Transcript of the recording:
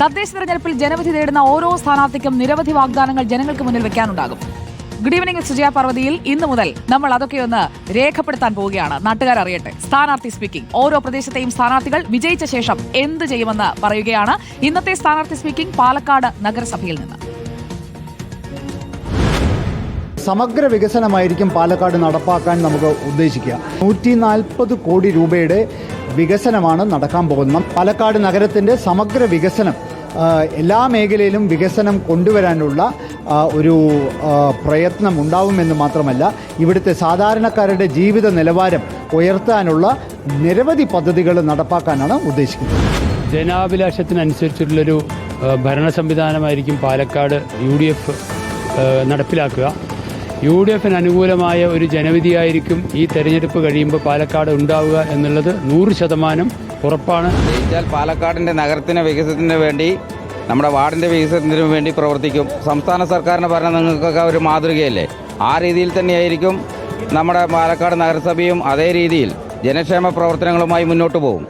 തദ്ദേശ തെരഞ്ഞെടുപ്പിൽ ജനവിധി തേടുന്ന ഓരോ സ്ഥാനാർത്ഥിക്കും നിരവധി വാഗ്ദാനങ്ങൾ ജനങ്ങൾക്ക് മുന്നിൽ വെക്കാനുണ്ടാകും. ഗുഡ് ഈവനിംഗ് സുജയ പാർവതിയിൽ ഇന്ന് മുതൽ നമ്മൾ അതൊക്കെ ഒന്ന് രേഖപ്പെടുത്താൻ പോവുകയാണ്. നാട്ടുകാർ അറിയട്ടെ സ്ഥാനാർത്ഥി സ്പീക്കിംഗ് ഓരോ പ്രദേശത്തെയും സ്ഥാനാർത്ഥികൾ വിജയിച്ച ശേഷം എന്ത് ചെയ്യുമെന്ന് പറയുകയാണ് ഇന്നത്തെ സ്ഥാനാർത്ഥി സ്പീക്കിംഗ് പാലക്കാട് നഗരസഭയിൽ നിന്ന്. സമഗ്ര വികസനമായിരിക്കും പാലക്കാട് നടപ്പാക്കാൻ നമുക്ക് ഉദ്ദേശിക്കുക. നൂറ്റി നാൽപ്പത് കോടി രൂപയുടെ വികസനമാണ് നടക്കാൻ പോകുന്നത്. പാലക്കാട് നഗരത്തിന്റെ സമഗ്ര വികസനം എല്ലാ മേഖലയിലും വികസനം കൊണ്ടുവരാനുള്ള ഒരു പ്രയത്നം ഉണ്ടാവുമെന്ന് മാത്രമല്ല ഇവിടുത്തെ സാധാരണക്കാരുടെ ജീവിത നിലവാരം ഉയർത്താനുള്ള നിരവധി പദ്ധതികൾ നടപ്പാക്കാനാണ് ഉദ്ദേശിക്കുന്നത്. ജനാഭിലാഷത്തിനനുസരിച്ചുള്ളൊരു ഭരണ സംവിധാനമായിരിക്കും പാലക്കാട് യു ഡി എഫ് നടപ്പിലാക്കുക. യു ഡി എഫിന് അനുകൂലമായ ഒരു ജനവിധിയായിരിക്കും ഈ തെരഞ്ഞെടുപ്പ് കഴിയുമ്പോൾ പാലക്കാട് ഉണ്ടാവുക എന്നുള്ളത് നൂറ് ശതമാനം ഉറപ്പാണ്. ജയിച്ചാൽ പാലക്കാടിന്റെ നഗരത്തിന്റെ വികസനത്തിന് വേണ്ടി നമ്മുടെ വാർഡിന്റെ വികസനത്തിന് വേണ്ടി പ്രവർത്തിക്കും. സംസ്ഥാന സർക്കാരിന് ഭരണം നിങ്ങൾക്കൊക്കെ ഒരു മാതൃകയല്ലേ? ആ രീതിയിൽ തന്നെയായിരിക്കും നമ്മുടെ പാലക്കാട് നഗരസഭയും അതേ രീതിയിൽ ജനക്ഷേമ പ്രവർത്തനങ്ങളുമായി മുന്നോട്ട് പോകും